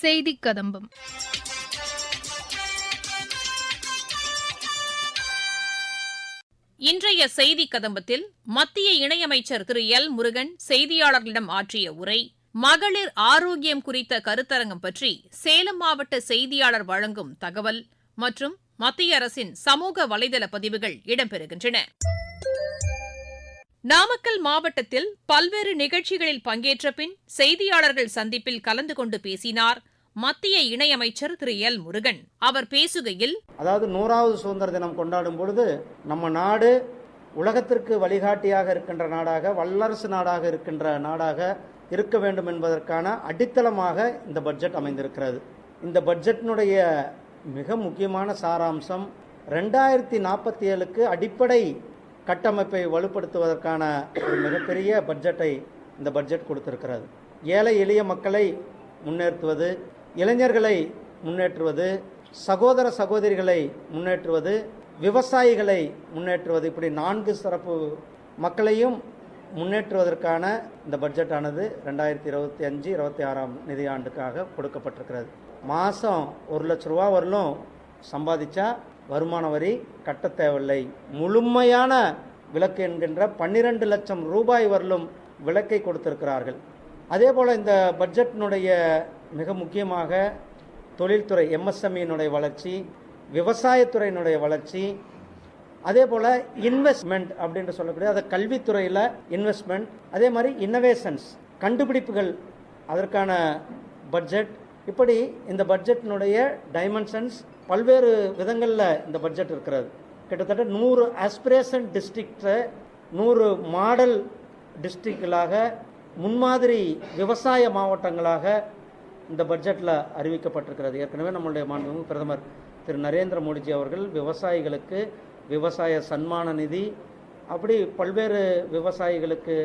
செய்தி கதம்பம் இன்றைய செய்தி கதம்பத்தில் மத்திய இணையமைச்சர் திரு. எல். முருகன் செய்தியாளர்களிடம் ஆற்றிய உரை மகளிர் ஆரோக்கியம் குறித்த கருத்தரங்கம் பற்றி சேலம் மாவட்ட செய்தியாளர் வழங்கும் தகவல் மற்றும் மத்திய அரசின் சமூக வலைதள பதிவுகள் இடம்பெறுகின்றன. நாமக்கல் மாவட்டத்தில் பல்வேறு நிகழ்ச்சிகளில் பங்கேற்ற பின் செய்தியாளர்கள் சந்திப்பில் கலந்து கொண்டு பேசினார் மத்திய இணையமைச்சர் திரு. எல். முருகன். அவர் பேசுகையில் அதாவது நூறாவது சுதந்திர தினம் கொண்டாடும் பொழுது நம்ம நாடு உலகத்திற்கு வழிகாட்டியாக இருக்கின்ற நாடாக வல்லரசு நாடாக இருக்கின்ற நாடாக இருக்க வேண்டும் என்பதற்கான அடித்தளமாக இந்த பட்ஜெட் அமைந்திருக்கிறது. இந்த பட்ஜெட்டினுடைய மிக முக்கியமான சாராம்சம் ரெண்டாயிரத்தி நாற்பத்தி ஏழுக்கு அடிப்படை கட்டமைப்பை வலுப்படுத்துவதற்கான ஒரு மிகப்பெரிய பட்ஜெட்டை இந்த பட்ஜெட் கொடுத்திருக்கிறது. ஏழை எளிய மக்களை முன்னேற்றுவது இளைஞர்களை முன்னேற்றுவது சகோதர சகோதரிகளை முன்னேற்றுவது விவசாயிகளை முன்னேற்றுவது இப்படி நான்கு சிறப்பு மக்களையும் முன்னேற்றுவதற்கான இந்த பட்ஜெட்டானது ரெண்டாயிரத்தி இருபத்தி அஞ்சு இருபத்தி ஆறாம் நிதியாண்டுக்காக கொடுக்கப்பட்டிருக்கிறது. மாதம் ஒரு லட்ச ரூபா வரலும் சம்பாதிச்சா வருமான வரி கட்ட தேவையில்லை. முழுமையான விலக்கு என்கின்ற பன்னிரண்டு லட்சம் ரூபாய் வரலும் விலக்கை கொடுத்திருக்கிறார்கள். அதே போல் இந்த பட்ஜெட்டினுடைய மிக முக்கியமாக தொழில்துறை எம்எஸ்எம்இனுடைய வளர்ச்சி விவசாயத்துறையினுடைய வளர்ச்சி அதே போல் இன்வெஸ்ட்மெண்ட் அப்படின்னு சொல்லக்கூடிய அதை கல்வித்துறையில் இன்வெஸ்ட்மெண்ட் அதே மாதிரி இன்னோவேஷன்ஸ் கண்டுபிடிப்புகள் அதற்கான பட்ஜெட் இப்படி இந்த பட்ஜெட்டினுடைய டைமென்ஷன்ஸ் பல்வேறு விதங்களில் இந்த பட்ஜெட் இருக்கிறது. கிட்டத்தட்ட நூறு ஆஸ்பிரேஷன் டிஸ்ட்ரிக்டை நூறு மாடல் டிஸ்ட்ரிக்ட்களாக முன்மாதிரி விவசாய மாவட்டங்களாக இந்த பட்ஜெட்டில் அறிவிக்கப்பட்டிருக்கிறது. ஏற்கனவே நம்மளுடைய மாண்புமிகு பிரதமர் திரு நரேந்திர மோடிஜி அவர்கள் விவசாயிகளுக்கு விவசாய சன்மான நிதி அப்படி பல்வேறு விவசாயிகளுக்கு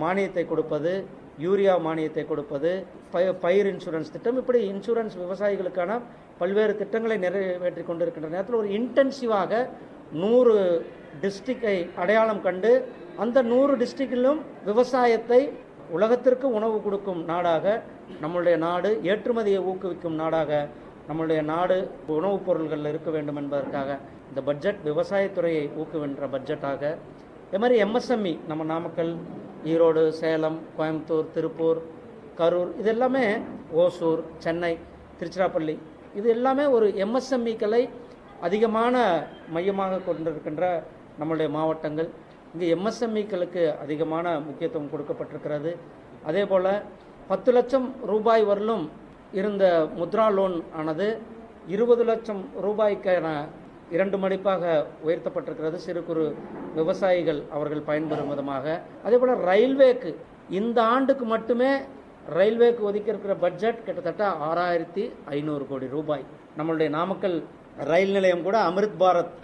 மானியத்தை கொடுப்பது யூரியா மானியத்தை கொடுப்பது பய- பயிர் இன்சூரன்ஸ் திட்டம் இப்படி இன்சூரன்ஸ் விவசாயிகளுக்கான பல்வேறு திட்டங்களை நிறைவேற்றி கொண்டிருக்கின்ற நேரத்தில் ஒரு இன்டென்சிவாக நூறு டிஸ்ட்ரிக்டை அடையாளம் கண்டு அந்த நூறு டிஸ்ட்ரிக்டிலும் விவசாயத்தை உலகத்திற்கு உணவு கொடுக்கும் நாடாக நம்மளுடைய நாடு ஏற்றுமதியை ஊக்குவிக்கும் நாடாக நம்மளுடைய நாடு உணவுப் பொருள்களில் இருக்க வேண்டும் என்பதற்காக இந்த பட்ஜெட் விவசாயத்துறையை ஊக்குவின்ற பட்ஜெட்டாக. இதே மாதிரி எம்எஸ்எம்இ நம்ம நாமக்கல் ஈரோடு சேலம் கோயம்புத்தூர் திருப்பூர் கரூர் இது எல்லாமே ஓசூர் சென்னை திருச்சிராப்பள்ளி. இது எல்லாமே ஒரு எம்எஸ்எம்இக்களை அதிகமான மையமாக கொண்டிருக்கின்ற நம்மளுடைய மாவட்டங்கள். இங்கே எம்எஸ்எம்இக்களுக்கு அதிகமான முக்கியத்துவம் கொடுக்கப்பட்டிருக்கிறது. அதே போல் பத்து லட்சம் ரூபாய் வரலும் இருந்த முத்ரா லோன் ஆனது இருபது லட்சம் ரூபாய்க்கான இரண்டு மடிப்பாக உயர்த்தப்பட்டிருக்கிறது. சிறு குறு விவசாயிகள் அவர்கள் பயன்பெறும் விதமாக. அதே போல் ரயில்வேக்கு இந்த ஆண்டுக்கு மட்டுமே ரயில்வேக்கு ஒதுக்கியிருக்கிற பட்ஜெட் கிட்டத்தட்ட ஆறாயிரத்தி ஐநூறு கோடி ரூபாய். நம்மளுடைய நாமக்கல் ரயில் நிலையம் கூட அமிர்த் பாரத்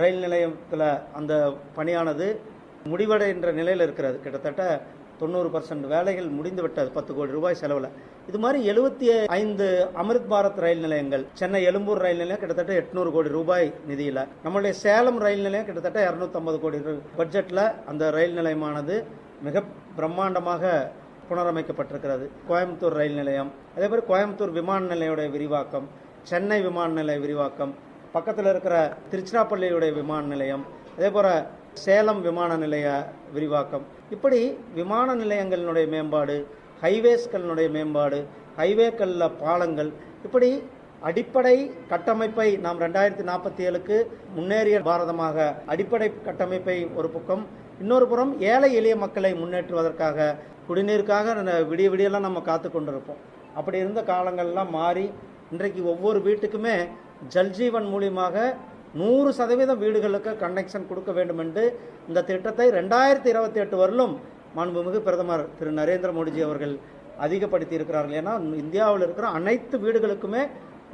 ரயில் நிலையத்தில் அந்த பணியானது முடிவடைகின்ற நிலையில் இருக்கிறது. கிட்டத்தட்ட தொண்ணூறு பர்சன்ட் வேலைகள் முடிந்து விட்டது பத்து கோடி ரூபாய் செலவில். இது மாதிரி எழுபத்தி ஐந்து அமிர்த் பாரத் ரயில் நிலையங்கள் சென்னை எழும்பூர் ரயில் நிலையம் கிட்டத்தட்ட எட்நூறு கோடி ரூபாய் நிதியில். நம்மளுடைய சேலம் ரயில் நிலையம் கிட்டத்தட்ட இரநூத்தம்பது கோடி பட்ஜெட்டில் அந்த ரயில் நிலையமானது மிக பிரம்மாண்டமாக புனரமைக்கப்பட்டிருக்கிறது. கோயம்புத்தூர் ரயில் நிலையம் அதே மாதிரி கோயம்புத்தூர் விமான நிலையோடைய விரிவாக்கம் சென்னை விமான நிலைய விரிவாக்கம் பக்கத்தில் இருக்கிற திருச்சிராப்பள்ளியுடைய விமான நிலையம் அதே போல சேலம் விமான நிலைய விரிவாக்கம். இப்படி விமான நிலையங்களினுடைய மேம்பாடு ஹைவேஸ்களினுடைய மேம்பாடு ஹைவேக்களில் பாலங்கள் இப்படி அடிப்படை கட்டமைப்பை நாம் ரெண்டாயிரத்தி நாற்பத்தி ஏழுக்கு முன்னேறிய பாரதமாக அடிப்படை கட்டமைப்பை ஒரு பக்கம் இன்னொரு புறம் ஏழை எளிய மக்களை முன்னேற்றுவதற்காக குடிநீருக்காக விடிய விடியெல்லாம் நம்ம காத்து கொண்டிருப்போம். அப்படி இருந்த காலங்கள்லாம் மாறி இன்றைக்கு ஒவ்வொரு வீட்டுக்குமே ஜல்ஜீவன் மூலியமாக நூறு சதவீதம் வீடுகளுக்கு கனெக்ஷன் கொடுக்க வேண்டும் என்று இந்த திட்டத்தை ரெண்டாயிரத்தி இருபத்தி எட்டு வரலும் மாண்புமிகு பிரதமர் திரு நரேந்திர மோடிஜி அவர்கள் அதிகப்படுத்தி இருக்கிறார்கள். ஏன்னா இந்தியாவில் இருக்கிற அனைத்து வீடுகளுக்குமே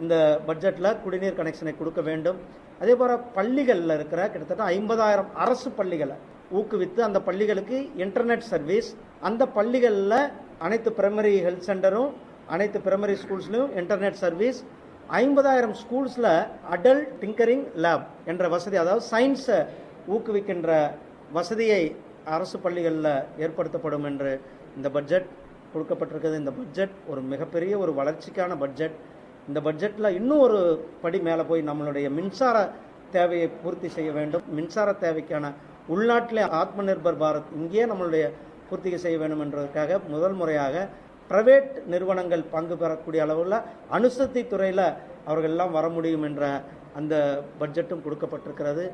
இந்த பட்ஜெட்டில் குடிநீர் கனெக்ஷனை கொடுக்க வேண்டும். அதே போல் பள்ளிகளில் இருக்கிற கிட்டத்தட்ட ஐம்பதாயிரம் அரசு பள்ளிகளை ஊக்குவித்து அந்த பள்ளிகளுக்கு இன்டர்நெட் சர்வீஸ் அந்த பள்ளிகளில் அனைத்து பிரைமரி ஹெல்த் சென்டரும் அனைத்து பிரைமரி ஸ்கூல்ஸ்லையும் இன்டர்நெட் சர்வீஸ் ஐம்பதாயிரம் ஸ்கூல்ஸில் அடல்ட் டிங்கரிங் லேப் என்ற வசதி அதாவது சயின்ஸை ஊக்குவிக்கின்ற வசதியை அரசு பள்ளிகளில் ஏற்படுத்தப்படும் என்று இந்த பட்ஜெட் கொடுக்கப்பட்டிருக்கிறது இந்த பட்ஜெட் ஒரு மிகப்பெரிய ஒரு வளர்ச்சிக்கான பட்ஜெட் இந்த பட்ஜெட்டில் இன்னும் ஒரு படி மேலே போய் நம்மளுடைய மின்சார தேவையை பூர்த்தி செய்ய வேண்டும். மின்சார தேவைக்கான உள்நாட்டிலே ஆத்ம நிர்பர் பாரத் இங்கேயே நம்மளுடைய பூர்த்தி செய்ய வேண்டும் என்பதற்காக முதல் முறையாக பிரைவேட் நிறுவனங்கள் பங்கு பெறக்கூடிய அளவில் அணுசக்தி துறையில் அவர்கள் எல்லாம் வர முடியும் என்ற அந்த பட்ஜெட்டும் கொடுக்கப்பட்டிருக்கிறது.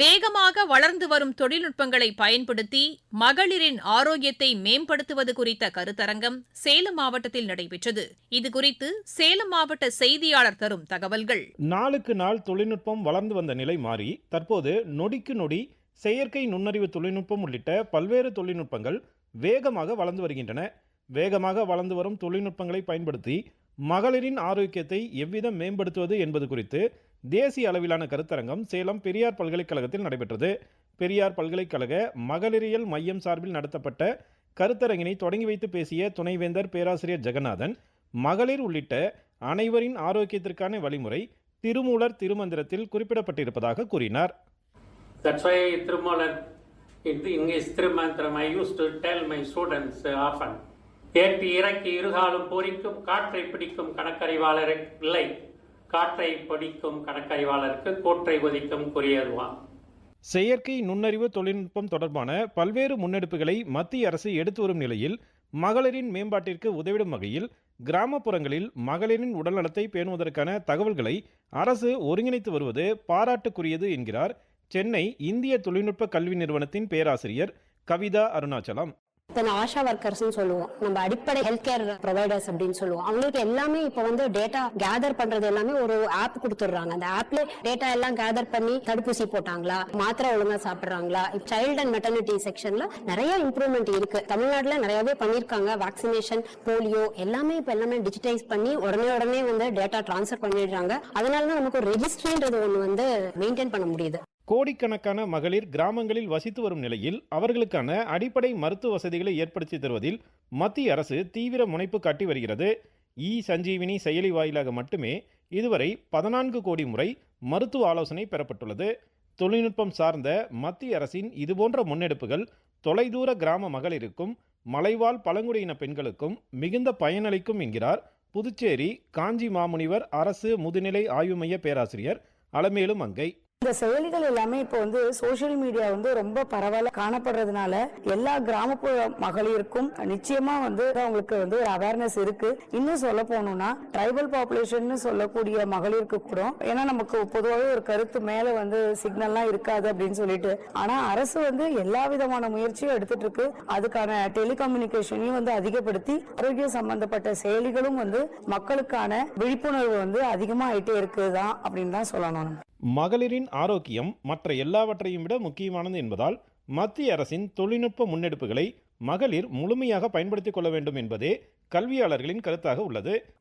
வேகமாக வளர்ந்து வரும் தொழில்நுட்பங்களை பயன்படுத்தி மகளிரின் ஆரோக்கியத்தை மேம்படுத்துவது குறித்த கருத்தரங்கம் சேலம் மாவட்டத்தில் நடைபெற்றது. இதுகுறித்து சேலம் மாவட்ட செய்தியாளர் தரும் தகவல்கள். நாளுக்கு நாள் தொழில்நுட்பம் வளர்ந்து வந்த நிலை மாறி தற்போது நொடிக்கு நொடி செயற்கை நுண்ணறிவு தொழில்நுட்பம் உள்ளிட்ட பல்வேறு தொழில்நுட்பங்கள் வேகமாக வளர்ந்து வருகின்றன. வேகமாக வளர்ந்து வரும் தொழில்நுட்பங்களை பயன்படுத்தி மகளிரின் ஆரோக்கியத்தை எவ்விதம் மேம்படுத்துவது என்பது குறித்து தேசிய அளவிலான கருத்தரங்கம் சேலம் பெரியார் பல்கலைக்கழகத்தில் நடைபெற்றது. பெரியார் பல்கலைக்கழக மகளிரியல் மையம் சார்பில் நடத்தப்பட்ட கருத்தரங்கினை தொடங்கி வைத்து பேசிய துணைவேந்தர் பேராசிரியர் ஜெகநாதன் மகளிர் உள்ளிட்ட அனைவரின் ஆரோக்கியத்திற்கான வழிமுறை திருமூலர் திருமந்திரத்தில் குறிப்பிடப்பட்டிருப்பதாக கூறினார். திருமூலர் இது இங்கே in, in use Thirumantram, I my to tell my uh, ஏற்றி இறக்கி இருகாலும் போரிக்கும் காற்றை பிடிக்கும் கணக்கறிவாளர் இல்லை. காற்றை பிடிக்கும் கணக்கறிவாளருக்கு கூற்றை ஒதிக்கும் குறியதுவான் செயற்கை நுண்ணறிவு தொழில்நுட்பம் தொடர்பான பல்வேறு முன்னெடுப்புகளை மத்திய அரசு எடுத்து வரும் நிலையில் மகளிரின் மேம்பாட்டிற்கு உதவிடும் வகையில் கிராமப்புறங்களில் மகளிரின் உடல்நலத்தை பேணுவதற்கான தகவல்களை அரசு ஒருங்கிணைத்து வருவது பாராட்டுக்குரியது என்கிறார் சென்னை இந்திய தொழில்நுட்ப கல்வி நிறுவனத்தின் பேராசிரியர் கவிதா அருணாச்சலம். இத்தனை ஆஷா ஒர்க்கர்ஸ்னு சொல்லுவோம். நம்ம அடிப்படை ஹெல்த் கேர் ப்ரொவைடர்ஸ் அப்படின்னு சொல்லுவோம். அவங்களுக்கு எல்லாமே இப்போ வந்து டேட்டா கேதர் பண்றது எல்லாமே ஒரு ஆப் கொடுத்துடுறாங்க. அந்த ஆப்ல டேட்டா எல்லாம் கேதர் பண்ணி தடுப்பூசி போட்டாங்களா? மாத்திரை ஒழுங்கா சாப்பிடுறாங்களா? சைல்ட் அண்ட் மெட்டர்னிட்டி செக்ஷன்ல நிறைய இம்ப்ரூவ்மெண்ட் இருக்கு. தமிழ்நாட்டில் நிறையவே பண்ணியிருக்காங்க. வேக்சினேஷன் போலியோ எல்லாமே இப்போ எல்லாமே டிஜிட்டைஸ் பண்ணி உடனே உடனே வந்து டேட்டா டிரான்ஸ்ஃபர் பண்ணிடுறாங்க. அதனால தான் நமக்கு ஒரு ரெஜிஸ்ட்ரின்றது ஒன்று வந்து மெயின்டைன் பண்ண முடியுது. கோடிக்கணக்கான மகளிர் கிராமங்களில் வசித்து வரும் நிலையில் அவர்களுக்கான அடிப்படை மருத்துவ வசதிகளை ஏற்படுத்தி தருவதில் மத்திய அரசு தீவிர முனைப்பு காட்டி வருகிறது. இ சஞ்சீவினி செயலி வாயிலாக மட்டுமே இதுவரை பதினான்கு கோடி முறை மருத்துவ ஆலோசனை பெறப்பட்டுள்ளது. தொழில்நுட்பம் சார்ந்த மத்திய அரசின் இதுபோன்ற முன்னெடுப்புகள் தொலைதூர கிராம மகளிருக்கும் மலைவாழ் பழங்குடியின பெண்களுக்கும் மிகுந்த பயனளிக்கும் என்கிறார் புதுச்சேரி காஞ்சி மாமுனிவர் அரசு முதுநிலை ஆய்வு மைய பேராசிரியர் அலமேலு மங்கை. இந்த செயலிகள் எல்லாமே இப்போ வந்து சோஷியல் மீடியா வந்து ரொம்ப பரவல காணப்படுறதுனால எல்லா கிராமப்புற மகளிருக்கும் நிச்சயமா வந்து அவங்களுக்கு வந்து ஒரு அவேர்னஸ் இருக்கு. இன்னும் சொல்ல போனோம்னா ட்ரைபல் பாப்புலேஷன் சொல்லக்கூடிய மகளிருக்கு கூட ஏன்னா நமக்கு பொதுவாகவே ஒரு கருத்து மேல வந்து சிக்னல்லாம் இருக்காது அப்படின்னு சொல்லிட்டு. ஆனா அரசு வந்து எல்லா விதமான முயற்சியும் எடுத்துட்டு இருக்கு. அதுக்கான டெலிகம்யூனிகேஷனையும் வந்து அதிகப்படுத்தி ஆரோக்கியம் சம்பந்தப்பட்ட செயலிகளும் வந்து மக்களுக்கான விழிப்புணர்வு வந்து அதிகமா ஆயிட்டே இருக்குதான் அப்படின்னு தான் சொல்லணும். மகளிரின் ஆரோக்கியம் மற்ற எல்லாவற்றையும் விட முக்கியமானது என்பதால் மத்திய அரசின் தொழில்நுட்ப முன்னெடுப்புகளை மகளிர் முழுமையாக பயன்படுத்திக் கொள்ள வேண்டும் என்பதே கல்வியாளர்களின் கருத்தாக உள்ளது.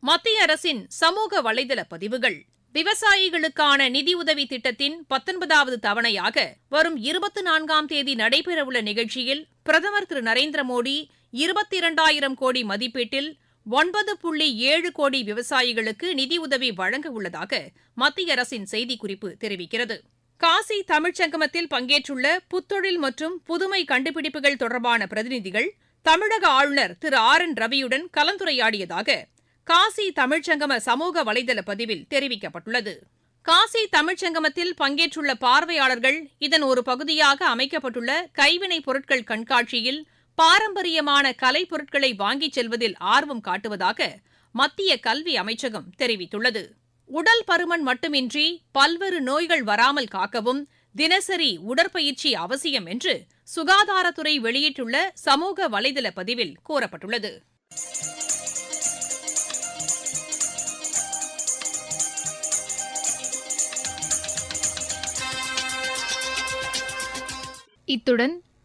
மத்திய அரசின் சமூக வலைதள பதிவுகள். விவசாயிகளுக்கான நிதியுதவி திட்டத்தின் பத்தொன்பதாவது தவணையாக வரும் இருபத்தி நான்காம் தேதி நடைபெறவுள்ள நிகழ்ச்சியில் பிரதமர் திரு நரேந்திர மோடி இருபத்தி இரண்டாயிரம் கோடி மதிப்பீட்டில் ஒன்பது புள்ளி ஏழு கோடி விவசாயிகளுக்கு நிதியுதவி வழங்க உள்ளதாக மத்திய அரசின் செய்திக்குறிப்பு தெரிவிக்கிறது. காசி தமிழ்ச்சங்கமத்தில் பங்கேற்றுள்ள புத்தொழில் மற்றும் புதுமை கண்டுபிடிப்புகள் தொடர்பான பிரதிநிதிகள் தமிழக ஆளுநர் திரு ஆர் என் ரவியுடன் கலந்துரையாடியதாக காசி தமிழ்ச்சங்கம சமூக வலைதள பதிவில் தெரிவிக்கப்பட்டுள்ளது. காசி தமிழ்ச்சங்கமத்தில் பங்கேற்றுள்ள பார்வையாளர்கள் இதன் ஒரு பகுதியாக அமைக்கப்பட்டுள்ள கைவினைப் பொருட்கள் கண்காட்சியில் பாரம்பரியமான கலைப்பொருட்களை வாங்கிச் செல்வதில் ஆர்வம் காட்டுவதாக மத்திய கல்வி அமைச்சகம் தெரிவித்துள்ளது. உடல் பருமன் மட்டுமின்றி பல்வேறு நோய்கள் வராமல் காக்கவும் தினசரி உடற்பயிற்சி அவசியம் என்று சுகாதாரத்துறை வெளியிட்டுள்ள சமூக வலைதள பதிவில் கூறப்பட்டுள்ளது. இத்துடன்